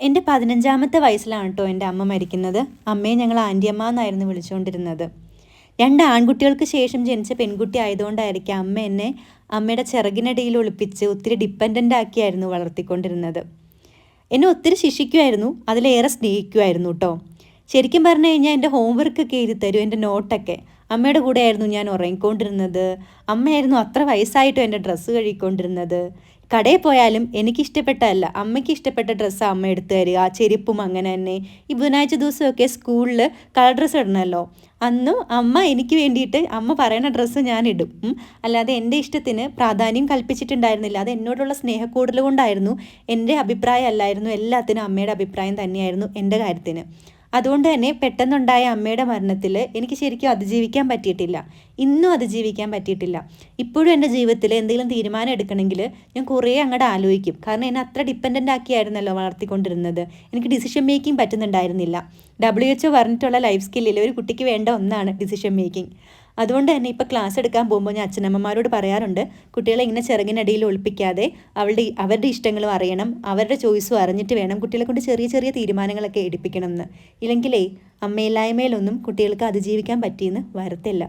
എന്റെ പതിനഞ്ചാമത്തെ വയസ്സിലാണ് കേട്ടോ എന്റെ അമ്മ മരിക്കുന്നത്. അമ്മയെ ഞങ്ങൾ ആന്റിയമ്മ എന്നായിരുന്നു വിളിച്ചുകൊണ്ടിരുന്നത്. രണ്ട് ആൺകുട്ടികൾക്ക് ശേഷം ജനിച്ച പെൺകുട്ടി ആയതുകൊണ്ടായിരിക്കും അമ്മ എന്നെ അമ്മയുടെ ചിറകിനടിയിൽ ഒളിപ്പിച്ച് ഒത്തിരി ഡിപ്പെൻഡന്റ് ആക്കിയായിരുന്നു വളർത്തിക്കൊണ്ടിരുന്നത്. എന്നെ ഒത്തിരി ശിക്ഷിക്കുമായിരുന്നു. അതിലേറെ സ്നേഹിക്കുമായിരുന്നു കേട്ടോ. ശരിക്കും പറഞ്ഞു കഴിഞ്ഞാൽ എന്റെ ഹോംവർക്കൊക്കെ എഴുതി തരും എന്റെ നോട്ടൊക്കെ അമ്മയുടെ കൂടെയായിരുന്നു ഞാൻ ഉറങ്ങിക്കൊണ്ടിരുന്നത്. അമ്മയായിരുന്നു അത്ര വയസ്സായിട്ടും എന്റെ ഡ്രസ്സ് കഴുകിക്കൊണ്ടിരുന്നത്. കടയിൽ പോയാലും എനിക്കിഷ്ടപ്പെട്ടതല്ല അമ്മയ്ക്ക് ഇഷ്ടപ്പെട്ട ഡ്രസ്സ് അമ്മ എടുത്തു തരിക. ചെരുപ്പും അങ്ങനെ തന്നെ. ഈ ബുധനാഴ്ച ദിവസമൊക്കെ സ്കൂളിൽ കളർ ഡ്രസ്സ് ഇടണമല്ലോ അന്നും അമ്മ എനിക്ക് വേണ്ടിയിട്ട് അമ്മ പറയുന്ന ഡ്രസ്സ് ഞാൻ ഇടും. അല്ലാതെ എന്റെ ഇഷ്ടത്തിന് പ്രാധാന്യം കൽപ്പിച്ചിട്ടുണ്ടായിരുന്നില്ല. അത് എന്നോടുള്ള സ്നേഹക്കൂടുതൽ കൊണ്ടായിരുന്നു. എന്റെ അഭിപ്രായം അല്ലായിരുന്നു. എല്ലാത്തിനും അമ്മയുടെ അഭിപ്രായം തന്നെയായിരുന്നു എന്റെ കാര്യത്തിന്. അതുകൊണ്ട് തന്നെ പെട്ടെന്നുണ്ടായ അമ്മയുടെ മരണത്തിൽ എനിക്ക് ശരിക്കും അതിജീവിക്കാൻ പറ്റിയിട്ടില്ല. ഇന്നും അതിജീവിക്കാൻ പറ്റിയിട്ടില്ല. ഇപ്പോഴും എന്റെ ജീവിതത്തിൽ എന്തെങ്കിലും തീരുമാനം എടുക്കണമെങ്കിൽ ഞാൻ കുറേ അങ്ങോട്ട് ആലോചിക്കും. കാരണം എന്നെ അത്ര ഡിപ്പെൻഡന്റ് ആക്കിയായിരുന്നല്ലോ വളർത്തിക്കൊണ്ടിരുന്നത്. എനിക്ക് ഡിസിഷൻ മേക്കിംഗ് പറ്റുന്നുണ്ടായിരുന്നില്ല. ഡബ്ല്യു എച്ച് പറഞ്ഞിട്ടുള്ള ലൈഫ് സ്കില്ലിൽ ഒരു കുട്ടിക്ക് വേണ്ട ഒന്നാണ് ഡിസിഷൻ മേക്കിംഗ് അതുകൊണ്ട് തന്നെ ഇപ്പോൾ ക്ലാസ് എടുക്കാൻ പോകുമ്പോൾ ഞാൻ അച്ഛനമ്മമാരോട് പറയാറുണ്ട് കുട്ടികളെ ഇങ്ങനെ ചെറുകിനടിയിൽ ഒളിപ്പിക്കാതെ അവളുടെ അവരുടെ ഇഷ്ടങ്ങളും അറിയണം അവരുടെ ചോയ്സും അറിഞ്ഞിട്ട് വേണം കുട്ടികളെ കൊണ്ട് ചെറിയ ചെറിയ തീരുമാനങ്ങളൊക്കെ എടുപ്പിക്കണം എന്ന് ഇല്ലെങ്കിലേ അമ്മയില്ലായ്മയിലൊന്നും കുട്ടികൾക്ക് അതിജീവിക്കാൻ പറ്റിയെന്ന് വരത്തില്ല.